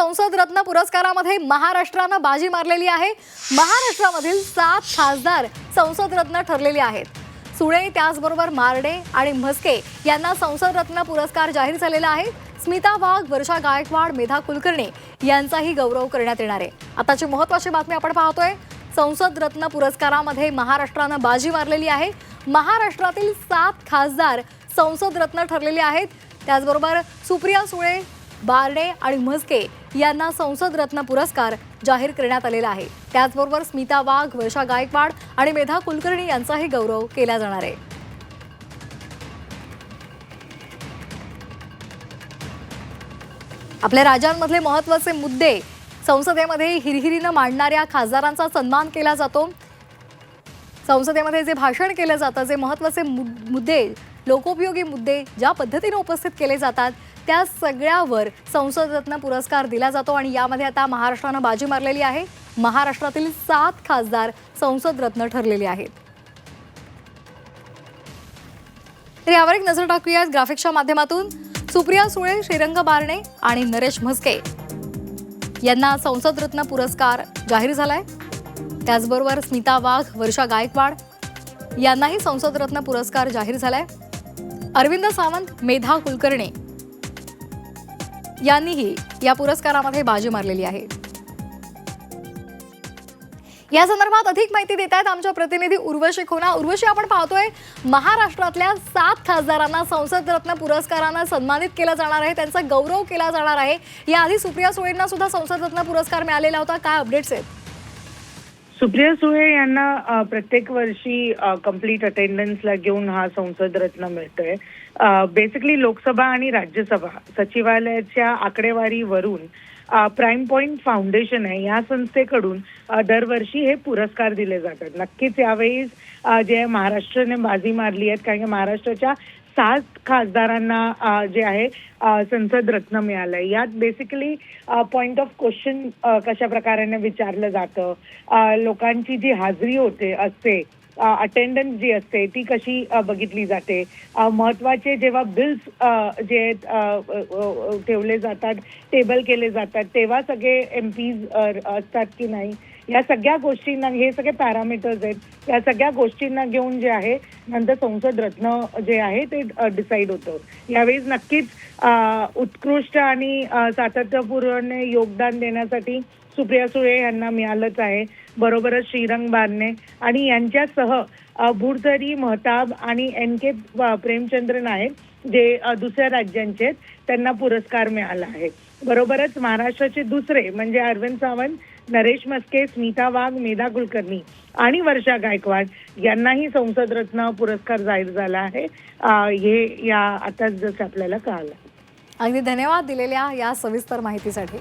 संसद रत्न पुरस्कारामध्ये महाराष्ट्रानं बाजी मारलेली आहे. महाराष्ट्रामधील सात खासदार संसद रत्न ठरलेले आहेत. सुळे त्याचबरोबर मारडे आणि म्हस्के यांना संसद रत्न पुरस्कार जाहीर झालेला आहे. स्मिता वाघ वर्षा गायकवाड मेधा कुलकर्णी यांचाही गौरव करण्यात येणार आहे. आताची महत्वाची बातमी आपण पाहतोय. संसद रत्न पुरस्कारामध्ये महाराष्ट्रानं बाजी मारलेली आहे. महाराष्ट्रातील सात खासदार संसद रत्न ठरलेले आहेत. त्याचबरोबर सुप्रिया सुळे बारडे आणि म्हस्के यांना संसद रत्न पुरस्कार जाहीर करण्यात आलेला आहे. त्याचबरोबर स्मिता वाघ वर्षा गायकवाड आणि मेधा कुलकर्णी यांचाही गौरव केला जाणार आहे. आपल्या राज्यांमधले महत्त्वाचे मुद्दे संसदेमध्ये हिरहिरीनं मांडणाऱ्या खासदारांचा सन्मान केला जातो. संसदेमध्ये जे भाषण केलं जातं जे महत्त्वाचे मु- मुद्दे लोकोपयोगी मुद्दे ज्या पद्धतीने उपस्थित केले जातात त्या सगळ्यावर संसद रत्न पुरस्कार दिला जातो आणि यामध्ये आता महाराष्ट्रानं बाजी मारलेली आहे. महाराष्ट्रातील सात खासदार संसद रत्न ठरलेले आहेत. तर यावर एक नजर टाकूया ग्राफिक्सच्या माध्यमातून. सुप्रिया सुळे श्रीरंग बारणे आणि नरेश म्हस्के यांना संसद रत्न पुरस्कार जाहीर झालाय. त्याचबरोबर स्मिता वाघ वर्षा गायकवाड यांनाही संसद रत्न पुरस्कार जाहीर झालाय. अरविंद सावंत मेधा कुलकर्णी यांनीही या पुरस्कारामध्ये बाजी मारलेली आहे. या संदर्भात अधिक माहिती देत आहेत आमच्या प्रतिनिधी उर्वशी खोना. उर्वशी आपण पाहतोय महाराष्ट्रातल्या सात खासदारांना संसद रत्न पुरस्कारानं सन्मानित केलं जाणार आहे. त्यांचा गौरव केला जाणार आहे. याआधी सुप्रिया सुळेंना सुद्धा संसद रत्न पुरस्कार मिळालेला होता. काय अपडेट्स आहेत? सुप्रिया सुळे यांना प्रत्येक वर्षी कंप्लीट अटेंडन्सला घेऊन हा संसद रत्न मिळतोय. बेसिकली लोकसभा आणि राज्यसभा सचिवालयाच्या आकडेवारीवरून प्राईम पॉइंट फाउंडेशन आहे. या संस्थेकडून दरवर्षी हे पुरस्कार दिले जातात. नक्कीच यावेळी जे महाराष्ट्राने बाजी मारली आहेत कारण की महाराष्ट्राच्या सात खासदारांना जे आहे संसद रत्न मिळालंय. यात बेसिकली पॉइंट ऑफ क्वेश्चन कशा प्रकारे विचारलं जातं? लोकांची जी हाजरी होते असते अटेंडन्स जी असते ती कशी बघितली जाते? महत्त्वाचे जेव्हा बिल्स जे ठेवले जातात टेबल केले जातात तेव्हा सगळे एम पीज असतात की नाही? या सगळ्या गोष्टींना हे सगळे पॅरामीटर्स आहेत. या सगळ्या गोष्टींना घेऊन जे आहे नंतर संसद रत्न जे आहे ते डिसाईड होतं. यावेळी नक्कीच उत्कृष्ट आणि सातत्यपूर्ण योगदान देण्यासाठी सुप्रिया सुळे यांना मिळालंच आहे. बरोबरच श्रीरंग बारणे आणि यांच्यासह अ, भुरतरी महताब आणि एन के प्रेमचंद्र नायक जे दुसऱ्या राज्यांचे आहेत त्यांना पुरस्कार मिळाला आहे. बरोबरच महाराष्ट्राचे दुसरे म्हणजे अरविंद सावंत नरेश मस्के स्मिता वाघ मेधा कुलकर्णी आणि वर्षा गायकवाड यांनाही संसद रत्न पुरस्कार जाहीर झाला आहे. हे या आताच जसं आपल्याला कळालं. अगदी धन्यवाद दिलेल्या या सविस्तर माहितीसाठी.